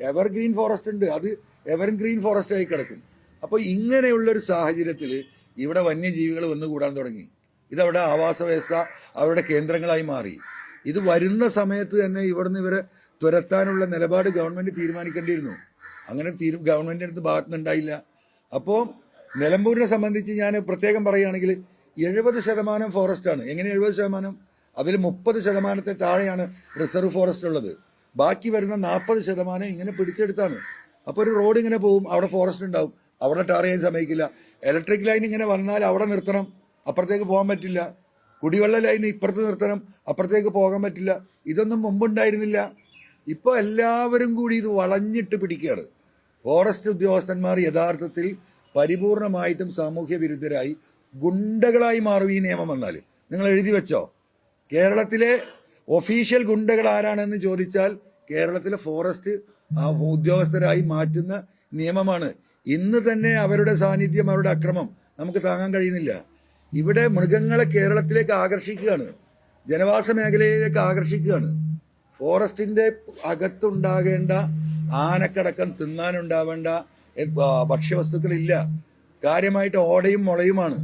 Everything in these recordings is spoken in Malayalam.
എവർഗ്രീൻ ഫോറസ്റ്റ് ഉണ്ട്. അത് എവർഗ്രീൻ ഫോറസ്റ്റ് ആയി കിടക്കും. അപ്പോൾ ഇങ്ങനെയുള്ളൊരു സാഹചര്യത്തിൽ ഇവിടെ വന്യജീവികൾ വന്നു കൂടാൻ തുടങ്ങി. ഇതവിടെ ആവാസ വ്യവസ്ഥ അവരുടെ കേന്ദ്രങ്ങളായി മാറി. ഇത് വരുന്ന സമയത്ത് തന്നെ ഇവിടുന്ന് ഇവരെ തുരത്താനുള്ള നിലപാട് ഗവൺമെന്റ് തീരുമാനിക്കേണ്ടിയിരുന്നു. അങ്ങനെ തീരു ഗവൺമെന്റിന്റെ അടുത്ത് ഭാഗത്തുനിന്നുണ്ടായില്ല. അപ്പോൾ നിലമ്പൂരിനെ സംബന്ധിച്ച് ഞാൻ പ്രത്യേകം പറയുകയാണെങ്കിൽ എഴുപത് ശതമാനം ഫോറസ്റ്റാണ്. എങ്ങനെ എഴുപത് ശതമാനം? അതിൽ മുപ്പത് ശതമാനത്തെ താഴെയാണ് റിസർവ് ഫോറസ്റ്റ് ഉള്ളത്. ബാക്കി വരുന്ന നാൽപ്പത് ശതമാനം ഇങ്ങനെ പിടിച്ചെടുത്താണ്. അപ്പോൾ ഒരു റോഡ് ഇങ്ങനെ പോകും അവിടെ ഫോറസ്റ്റ് ഉണ്ടാവും അവിടെ ടാർ ചെയ്യാൻ സമ്മതിക്കില്ല ഇലക്ട്രിക് ലൈൻ ഇങ്ങനെ വന്നാൽ അവിടെ നിർത്തണം അപ്പുറത്തേക്ക് പോകാൻ പറ്റില്ല. കുടിവെള്ള ലൈൻ ഇപ്പുറത്ത് നിർത്തണം അപ്പുറത്തേക്ക് പോകാൻ പറ്റില്ല. ഇതൊന്നും മുമ്പുണ്ടായിരുന്നില്ല. ഇപ്പോൾ എല്ലാവരും കൂടി ഇത് വളഞ്ഞിട്ട് പിടിക്കുകയാണ്. ഫോറസ്റ്റ് ഉദ്യോഗസ്ഥന്മാർ യഥാർത്ഥത്തിൽ പരിപൂർണമായിട്ടും സാമൂഹ്യ വിരുദ്ധരായി ഗുണ്ടകളായി മാറും ഈ നിയമം വന്നാൽ. നിങ്ങൾ എഴുതി വെച്ചോ? കേരളത്തിലെ ഒഫീഷ്യൽ ഗുണ്ടകൾ ആരാണെന്ന് ചോദിച്ചാൽ കേരളത്തിലെ ഫോറസ്റ്റ് ഉദ്യോഗസ്ഥരായി മാറ്റുന്ന നിയമമാണ്. ഇന്ന് തന്നെ അവരുടെ സാന്നിധ്യം അവരുടെ അക്രമം നമുക്ക് താങ്ങാൻ കഴിയുന്നില്ല. ഇവിടെ മൃഗങ്ങളെ കേരളത്തിലേക്ക് ആകർഷിക്കുകയാണ്. ജനവാസ മേഖലയിലേക്ക് ആകർഷിക്കുകയാണ്. ഫോറസ്റ്റിന്റെ അകത്തുണ്ടാകേണ്ട ആനക്കടക്കം തിന്നാനുണ്ടാവേണ്ട ഭക്ഷ്യവസ്തുക്കളില്ല. കാര്യമായിട്ട് ഓടയും മുളയുമാണ്.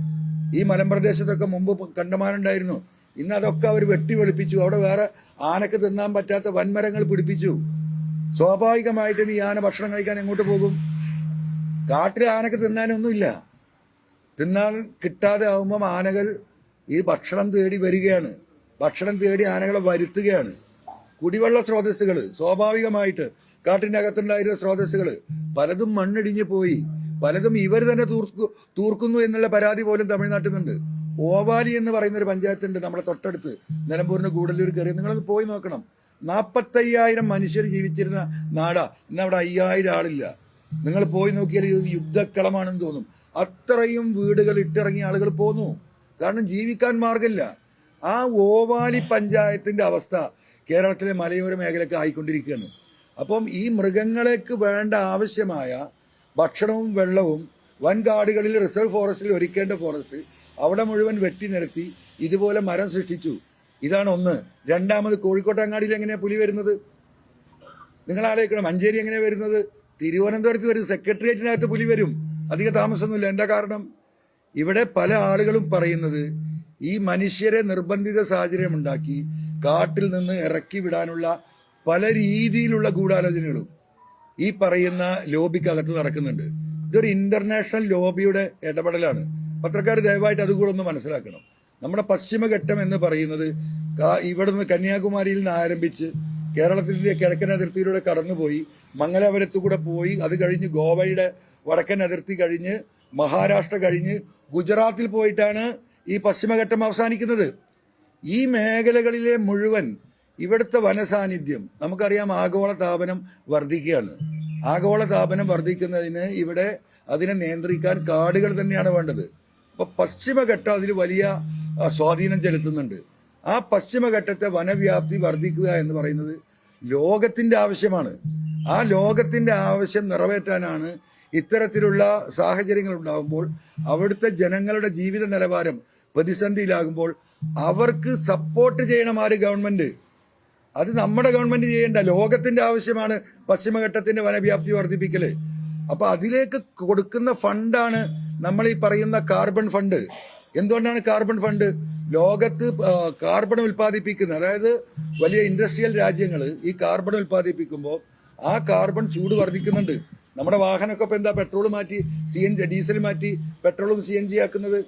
ഈ മലമ്പ്രദേശത്തൊക്കെ മുമ്പ് കണ്ടമാനുണ്ടായിരുന്നു ഇന്ന് അതൊക്കെ അവർ വെട്ടി വെളുപ്പിച്ചു അവിടെ വേറെ ആനക്ക് തിന്നാൻ പറ്റാത്ത വൻമരങ്ങൾ പിടിപ്പിച്ചു. സ്വാഭാവികമായിട്ടും ഈ ആന ഭക്ഷണം കഴിക്കാൻ എങ്ങോട്ട് പോകും? കാട്ടിൽ ആനക്ക് തിന്നാനൊന്നുമില്ല. തിന്നാൻ കിട്ടാതെ ആവുമ്പം ആനകൾ ഈ ഭക്ഷണം തേടി വരികയാണ്. ഭക്ഷണം തേടി ആനകളെ വരുത്തുകയാണ്. കുടിവെള്ള സ്രോതസ്സുകൾ സ്വാഭാവികമായിട്ട് കാട്ടിന്റെ അകത്തുണ്ടായിരുന്ന സ്രോതസ്സുകൾ പലതും മണ്ണിടിഞ്ഞു പോയി. പലതും ഇവർ തന്നെ തൂർക്കു തൂർക്കുന്നു എന്നുള്ള പരാതി പോലും തമിഴ്നാട്ടിൽ നിന്നുണ്ട് ഓവാലി എന്ന് പറയുന്ന ഒരു പഞ്ചായത്തുണ്ട് നമ്മുടെ തൊട്ടടുത്ത്. നിലമ്പൂരിന് ഒരു കയറി. നിങ്ങളൊന്ന് പോയി നോക്കണം. നാൽപ്പത്തയ്യായിരം മനുഷ്യർ ജീവിച്ചിരുന്ന നാടാ. ഇന്ന് അവിടെ അയ്യായിരം ആളില്ല. നിങ്ങൾ പോയി നോക്കിയാൽ ഇത് യുദ്ധക്കളമാണെന്ന് തോന്നും. അത്രയും വീടുകൾ ഇട്ടിറങ്ങിയ ആളുകൾ പോന്നു. കാരണം ജീവിക്കാൻ മാർഗമില്ല. ആ ഓവാലി പഞ്ചായത്തിന്റെ അവസ്ഥ കേരളത്തിലെ മലയോര മേഖലയ്ക്ക് ആയിക്കൊണ്ടിരിക്കുകയാണ്. അപ്പം ഈ മൃഗങ്ങളേക്ക് വേണ്ട ആവശ്യമായ ഭക്ഷണവും വെള്ളവും വൻകാടുകളിൽ റിസർവ് ഫോറസ്റ്റിൽ ഒരുക്കേണ്ട ഫോറസ്റ്റ് അവിടെ മുഴുവൻ വെട്ടി നിരത്തി ഇതുപോലെ മരം സൃഷ്ടിച്ചു. ഇതാണ് ഒന്ന്. രണ്ടാമത് കോഴിക്കോട്ടങ്ങാടിയിൽ എങ്ങനെയാണ് പുലി വരുന്നത്? നിങ്ങൾ ആലോചിക്കണം മഞ്ചേരി എങ്ങനെയാ വരുന്നത്? തിരുവനന്തപുരത്ത് വരും സെക്രട്ടേറിയറ്റിനകത്ത് പുലി വരും. അധിക താമസമൊന്നുമില്ല. എന്താ കാരണം? ഇവിടെ പല ആളുകളും പറയുന്നത് ഈ മനുഷ്യരെ നിർബന്ധിത സാഹചര്യം ഉണ്ടാക്കി കാട്ടിൽ നിന്ന് ഇറക്കി വിടാനുള്ള പല രീതിയിലുള്ള ഗൂഢാലോചനകളും ഈ പറയുന്ന ലോബിക്കകത്ത് നടക്കുന്നുണ്ട്. ഇതൊരു ഇന്റർനാഷണൽ ലോബിയുടെ ഇടപെടലാണ്. പത്രക്കാർ ദയവായിട്ട് അതുകൂടെ ഒന്ന് മനസ്സിലാക്കണം. നമ്മുടെ പശ്ചിമഘട്ടം എന്ന് പറയുന്നത് ഇവിടെ ഇവിടുന്ന് കന്യാകുമാരിയിൽ നിന്ന് ആരംഭിച്ച് കേരളത്തിന്റെ കിഴക്കൻ അതിർത്തിയിലൂടെ കടന്നുപോയി മംഗലാപുരത്തു കൂടെ പോയി അത് കഴിഞ്ഞ് ഗോവയുടെ വടക്കൻ അതിർത്തി കഴിഞ്ഞ് മഹാരാഷ്ട്ര കഴിഞ്ഞ് ഗുജറാത്തിൽ പോയിട്ടാണ് ഈ പശ്ചിമഘട്ടം അവസാനിക്കുന്നത്. ഈ മേഖലകളിലെ മുഴുവൻ ഇവിടുത്തെ വനസാന്നിധ്യം നമുക്കറിയാം ആഗോള താപനം വർദ്ധിക്കുകയാണ്. ആഗോള താപനം വർദ്ധിക്കുന്നതിന് ഇവിടെ അതിനെ നിയന്ത്രിക്കാൻ കാടുകൾ തന്നെയാണ് വേണ്ടത്. അപ്പൊ പശ്ചിമഘട്ടം അതിൽ വലിയ സ്വാധീനം ചെലുത്തുന്നുണ്ട്. ആ പശ്ചിമഘട്ടത്തെ വനവ്യാപ്തി വർദ്ധിക്കുക എന്ന് പറയുന്നത് ലോകത്തിന്റെ ആവശ്യമാണ്. ആ ലോകത്തിന്റെ ആവശ്യം നിറവേറ്റാനാണ് ഇത്തരത്തിലുള്ള സാഹചര്യങ്ങൾ ഉണ്ടാകുമ്പോൾ അവിടുത്തെ ജനങ്ങളുടെ ജീവിത നിലവാരം പ്രതിസന്ധിയിലാകുമ്പോൾ അവർക്ക് സപ്പോർട്ട് ചെയ്യണം ആര്? ഗവൺമെന്റ്. അത് നമ്മുടെ ഗവൺമെന്റ് ചെയ്യേണ്ട. ലോകത്തിന്റെ ആവശ്യമാണ് പശ്ചിമഘട്ടത്തിന്റെ വനവ്യാപ്തി വർദ്ധിപ്പിക്കൽ. അപ്പൊ അതിലേക്ക് കൊടുക്കുന്ന ഫണ്ടാണ് നമ്മൾ ഈ പറയുന്ന കാർബൺ ഫണ്ട് എന്തുകൊണ്ടാണ് കാർബൺ ഫണ്ട് ലോകത്ത് കാർബൺ ഉൽപ്പാദിപ്പിക്കുന്നത് അതായത് വലിയ ഇൻഡസ്ട്രിയൽ രാജ്യങ്ങൾ ഈ കാർബൺ ഉൽപ്പാദിപ്പിക്കുമ്പോൾ ആ കാർബൺ ചൂട് വർദ്ധിക്കുന്നുണ്ട്. നമ്മുടെ വാഹനമൊക്കെ ഇപ്പം എന്താ പെട്രോൾ മാറ്റി സി എൻ ജി ഡീസൽ മാറ്റി പെട്രോളും സി എൻ ജി ആക്കുന്നത്?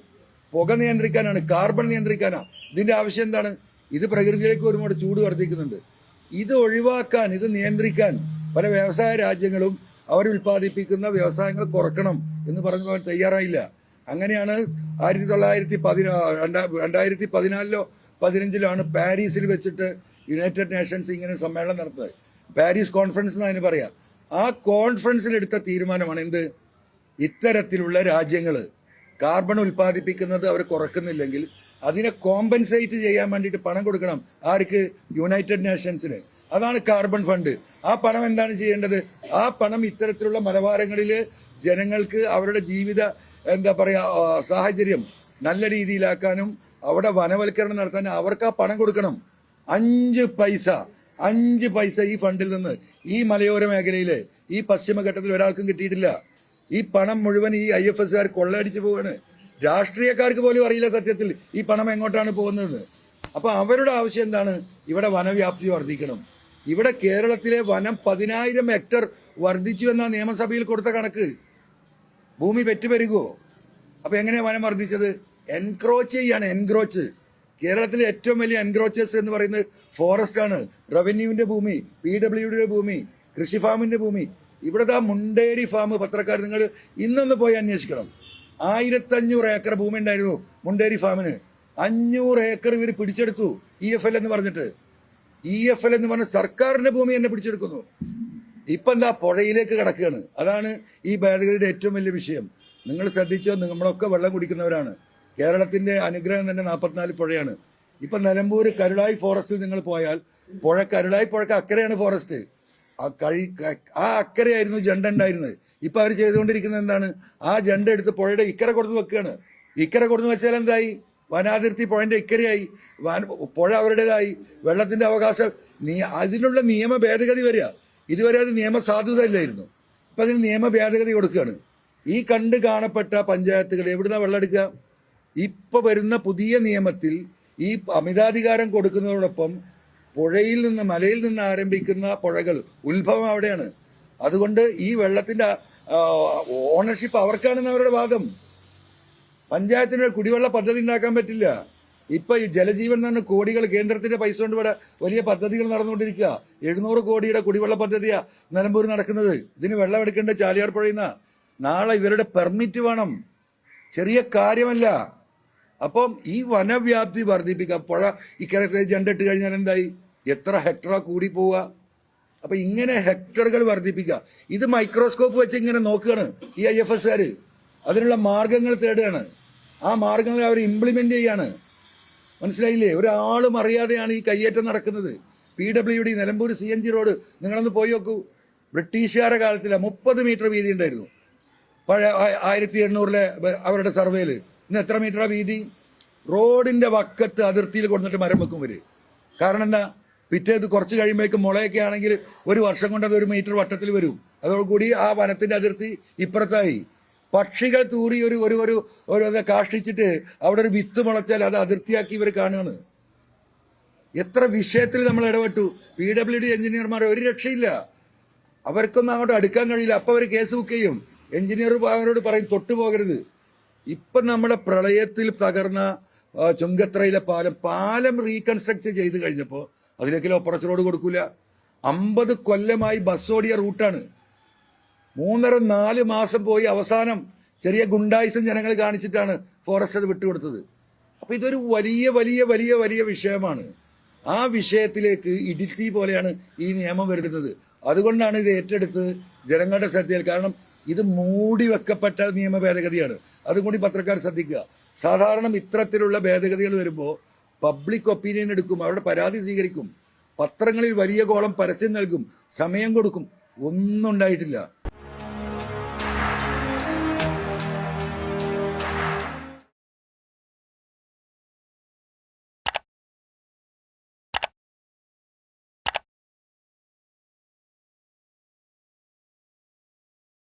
പുക നിയന്ത്രിക്കാനാണ് കാർബൺ നിയന്ത്രിക്കാനാണ് ഇതിന്റെ ആവശ്യം എന്താണ്? ഇത് പ്രകൃതിയിലേക്ക് ഒരുപാട് ചൂട് വർദ്ധിക്കുന്നുണ്ട്. ഇത് ഒഴിവാക്കാൻ ഇത് നിയന്ത്രിക്കാൻ പല വ്യവസായ രാജ്യങ്ങളും അവർ ഉൽപ്പാദിപ്പിക്കുന്ന വ്യവസായങ്ങൾ കുറക്കണം. എന്ന് പറഞ്ഞു തയ്യാറായില്ല. അങ്ങനെയാണ് ആയിരത്തി തൊള്ളായിരത്തി പതിനാ രണ്ടാ- രണ്ടായിരത്തി പതിനാലിലോ പതിനഞ്ചിലാണ് പാരീസിൽ വെച്ചിട്ട് യുണൈറ്റഡ് നേഷൻസ് ഇങ്ങനെ സമ്മേളനം നടത്തുന്നത്. പാരീസ് കോൺഫറൻസ് എന്ന് അതിന് പറയാം. ആ കോൺഫറൻസിൽ എടുത്ത തീരുമാനമാണ് എന്ത്? ഇത്തരത്തിലുള്ള രാജ്യങ്ങൾ കാർബൺ ഉൽപ്പാദിപ്പിക്കുന്നത് അവർ കുറക്കുന്നില്ലെങ്കിൽ അതിനെ കോമ്പൻസേറ്റ് ചെയ്യാൻ വേണ്ടിയിട്ട് പണം കൊടുക്കണം ആർക്ക്? യുണൈറ്റഡ് നേഷൻസിന്. അതാണ് കാർബൺ ഫണ്ട്. ആ പണം എന്താണ് ചെയ്യേണ്ടത്? ആ പണം ഇത്തരത്തിലുള്ള മലബാരങ്ങളിൽ ജനങ്ങൾക്ക് അവരുടെ ജീവിത എന്താ പറയുക സാഹചര്യം നല്ല രീതിയിലാക്കാനും അവിടെ വനവൽക്കരണം നടത്താനും അവർക്ക് ആ പണം കൊടുക്കണം. അഞ്ച് പൈസ അഞ്ച് പൈസ ഈ ഫണ്ടിൽ നിന്ന്. ഈ മലയോര മേഖലയിലെ ഈ പശ്ചിമഘട്ടത്തിൽ ഒരാൾക്കും കിട്ടിയിട്ടില്ല. ഈ പണം മുഴുവൻ ഈ ഐ എഫ് എസ്കാർ കൊള്ളയടിച്ചു പോവാണ്. രാഷ്ട്രീയക്കാർക്ക് പോലും അറിയില്ല സത്യത്തിൽ ഈ പണം എങ്ങോട്ടാണ് പോകുന്നത്. അപ്പൊ അവരുടെ ആവശ്യം എന്താണ്? ഇവിടെ വനവ്യാപ്തി വർദ്ധിക്കണം. ഇവിടെ കേരളത്തിലെ വനം പതിനായിരം ഹെക്ടർ വർദ്ധിച്ചു എന്ന നിയമസഭയിൽ കൊടുത്ത കണക്ക്. ഭൂമി പെറ്റുപെരുകുമോ അപ്പൊ എങ്ങനെയാണ് വനം വർദ്ധിച്ചത്? എൻക്രോച്ച് ചെയ്യാണ് എൻക്രോച്ച് കേരളത്തിലെ ഏറ്റവും വലിയ എൻക്രോച്ചേഴ്സ് എന്ന് പറയുന്നത് ഫോറസ്റ്റ് ആണ്. റവന്യൂവിന്റെ ഭൂമി പി ഡബ്ല്യുഡിയുടെ ഭൂമി കൃഷി ഫാമിന്റെ ഭൂമി. ഇവിടെ മുണ്ടേരി ഫാം പത്രക്കാർ നിങ്ങൾ ഇന്നൊന്ന് പോയി അന്വേഷിക്കണം. ആയിരത്തഞ്ഞൂറ് ഏക്കർ ഭൂമി ഉണ്ടായിരുന്നു മുണ്ടേരി ഫാമിന് അഞ്ഞൂറ് ഏക്കർ ഇവർ പിടിച്ചെടുത്തു ഇ എഫ് എൽ എന്ന് പറഞ്ഞിട്ട്. ഇ എഫ് എൽ എന്ന് പറഞ്ഞ സർക്കാരിന്റെ ഭൂമി എന്നെ പിടിച്ചെടുക്കുന്നു. ഇപ്പൊ എന്താ പുഴയിലേക്ക് കിടക്കുകയാണ്. അതാണ് ഈ ഭേദഗതിയുടെ ഏറ്റവും വലിയ വിഷയം. നിങ്ങൾ ശ്രദ്ധിച്ചോ നമ്മളൊക്കെ വെള്ളം കുടിക്കുന്നവരാണ്. കേരളത്തിന്റെ അനുഗ്രഹം തന്നെ നാൽപ്പത്തിനാല് പുഴയാണ്. ഇപ്പൊ നിലമ്പൂർ കരുളായി ഫോറസ്റ്റിൽ നിങ്ങൾ പോയാൽ പുഴ കരുളായി പുഴക്ക് അക്കരെയാണ് ഫോറസ്റ്റ്. ആ കഴി ആ അക്കരയായിരുന്നു ജണ്ട ഉണ്ടായിരുന്നത്. ഇപ്പൊ അവർ ചെയ്തുകൊണ്ടിരിക്കുന്നത് എന്താണ്? ആ ജണ്ട എടുത്ത് പുഴയുടെ ഇക്കര കൊടുത്ത് വെക്കുകയാണ്. ഇക്കര കൊടുത്ത് വെച്ചാൽ എന്തായി? വനാതിർത്തി പുഴന്റെ ഇക്കരയായി. പുഴ അവരുടേതായി. വെള്ളത്തിന്റെ അവകാശം. നീ അതിനുള്ള നിയമ ഭേദഗതി വരിക. ഇതുവരെ അത് നിയമസാധുത ഇല്ലായിരുന്നു ഇപ്പൊ അതിന് നിയമ ഭേദഗതി കൊടുക്കുകയാണ്. ഈ കണ്ട് കാണപ്പെട്ട പഞ്ചായത്തുകൾ എവിടുന്ന വെള്ളം എടുക്കുക? ഇപ്പൊ വരുന്ന പുതിയ നിയമത്തിൽ ഈ അമിതാധികാരം കൊടുക്കുന്നതോടൊപ്പം പുഴയിൽ നിന്ന് മലയിൽ നിന്ന് ആരംഭിക്കുന്ന പുഴകൾ ഉത്ഭവം അവിടെയാണ്. അതുകൊണ്ട് ഈ വെള്ളത്തിന്റെ ഓണർഷിപ്പ് അവർക്കാണെന്ന് അവരുടെ വാദം. പഞ്ചായത്തിന് കുടിവെള്ള പദ്ധതി ഉണ്ടാക്കാൻ പറ്റില്ല. ഇപ്പൊ ഈ ജലജീവൻ തന്നെ കോടികൾ കേന്ദ്രത്തിന്റെ പൈസ കൊണ്ട് ഇവിടെ വലിയ പദ്ധതികൾ നടന്നുകൊണ്ടിരിക്കുക. എഴുന്നൂറ് കോടിയുടെ കുടിവെള്ള പദ്ധതിയാ നിലമ്പൂർ നടക്കുന്നത്. ഇതിന് വെള്ളം എടുക്കേണ്ട ചാലിയാർ പുഴയുന്ന നാളെ ഇവരുടെ പെർമിറ്റ് വേണം. ചെറിയ കാര്യമല്ല. അപ്പം ഈ വനവ്യാപ്തി വർദ്ധിപ്പിക്കുക. പുഴ ഇക്കരത്തെ ജണ്ടിട്ട് കഴിഞ്ഞാൽ എന്തായി? എത്ര ഹെക്ടറാ കൂടി പോവുക? അപ്പൊ ഇങ്ങനെ ഹെക്ടറുകൾ വർദ്ധിപ്പിക്കുക. ഇത് മൈക്രോസ്കോപ്പ് വെച്ച് ഇങ്ങനെ നോക്കുകയാണ് ഈ ഐ എഫ് എസ്കാര്. അതിനുള്ള മാർഗങ്ങൾ തേടുകയാണ്. ആ മാർഗങ്ങൾ അവർ ഇംപ്ലിമെന്റ് ചെയ്യാണ്. മനസ്സിലായില്ലേ? ഒരാളും അറിയാതെയാണ് ഈ കയ്യേറ്റം നടക്കുന്നത്. P W D Nilambur C N G road നിങ്ങളൊന്ന് പോയി നോക്കൂ. ബ്രിട്ടീഷുകാരുടെ കാലത്തില മുപ്പത് മീറ്റർ വീതി ഉണ്ടായിരുന്നു. പഴയ ആയിരത്തി എണ്ണൂറിലെ അവരുടെ സർവേയിൽ. ഇന്ന് എത്ര മീറ്ററാ വീതി? റോഡിന്റെ വക്കത്ത് അതിർത്തിയിൽ കൊടുത്തിട്ട് മരം വെക്കും വരെ കാരണം എന്താ? പിറ്റേത് കുറച്ച് കഴിയുമ്പോഴേക്കും മുളയൊക്കെ ആണെങ്കിൽ ഒരു വർഷം കൊണ്ട് അത് ഒരു മീറ്റർ വട്ടത്തിൽ വരും. അതോടുകൂടി ആ വനത്തിന്റെ അതിർത്തി ഇപ്പുറത്തായി. പക്ഷികൾ തൂറി ഒരു ഒരു ഒരു ഒരു കാഷ്ടിച്ചിട്ട് അവിടെ ഒരു വിത്ത് മുളച്ചാൽ അത് അതിർത്തിയാക്കി ഇവർ കാണുകയാണ് എത്ര വിഷയത്തിൽ നമ്മൾ ഇടപെട്ടു. പി ഡബ്ല്യു ഡി എഞ്ചിനീയർമാർ ഒരു രക്ഷയില്ല. അവർക്കൊന്നും അങ്ങോട്ട് അടുക്കാൻ കഴിയില്ല. അപ്പൊ അവർ കേസ് ബുക്ക് ചെയ്യും. എഞ്ചിനീയർ അവരോട് പറയും തൊട്ടു പോകരുത്. ഇപ്പൊ നമ്മുടെ പ്രളയത്തിൽ തകർന്ന ചുങ്കത്രയിലെ പാലം പാലം റീകൺസ്ട്രക്ട് ചെയ്ത് കഴിഞ്ഞപ്പോൾ അതിലേക്ക് ഓപ്പറേഷൻ റോഡ് കൊടുക്കൂല. അമ്പത് കൊല്ലമായി ബസ് ഓടിയ റൂട്ടാണ്. മൂന്നര നാല് മാസം പോയി അവസാനം ചെറിയ ഗുണ്ടായിസം ജനങ്ങൾ കാണിച്ചിട്ടാണ് ഫോറസ്റ്റ് അത് വിട്ടുകൊടുത്തത്. അപ്പോൾ ഇതൊരു വലിയ വലിയ വലിയ വലിയ വിഷയമാണ്. ആ വിഷയത്തിലേക്ക് ഇടുക്കി പോലെയാണ് ഈ നിയമം വരുന്നത്. അതുകൊണ്ടാണ് ഇത് ഏറ്റെടുത്ത് ജനങ്ങളുടെ ശ്രദ്ധയിൽ. കാരണം ഇത് മൂടി വെക്കപ്പെട്ട നിയമ ഭേദഗതിയാണ്. അതുകൊണ്ട് കൂടി പത്രക്കാർ ശ്രദ്ധിക്കുക. സാധാരണ ഇത്തരത്തിലുള്ള ഭേദഗതികൾ വരുമ്പോൾ പബ്ലിക് ഒപ്പീനിയൻ എടുക്കും അവരുടെ പരാതി സ്വീകരിക്കും. പത്രങ്ങളിൽ വലിയ കോളം പരസ്യം നൽകും സമയം കൊടുക്കും. ഒന്നും ഉണ്ടായിട്ടില്ല.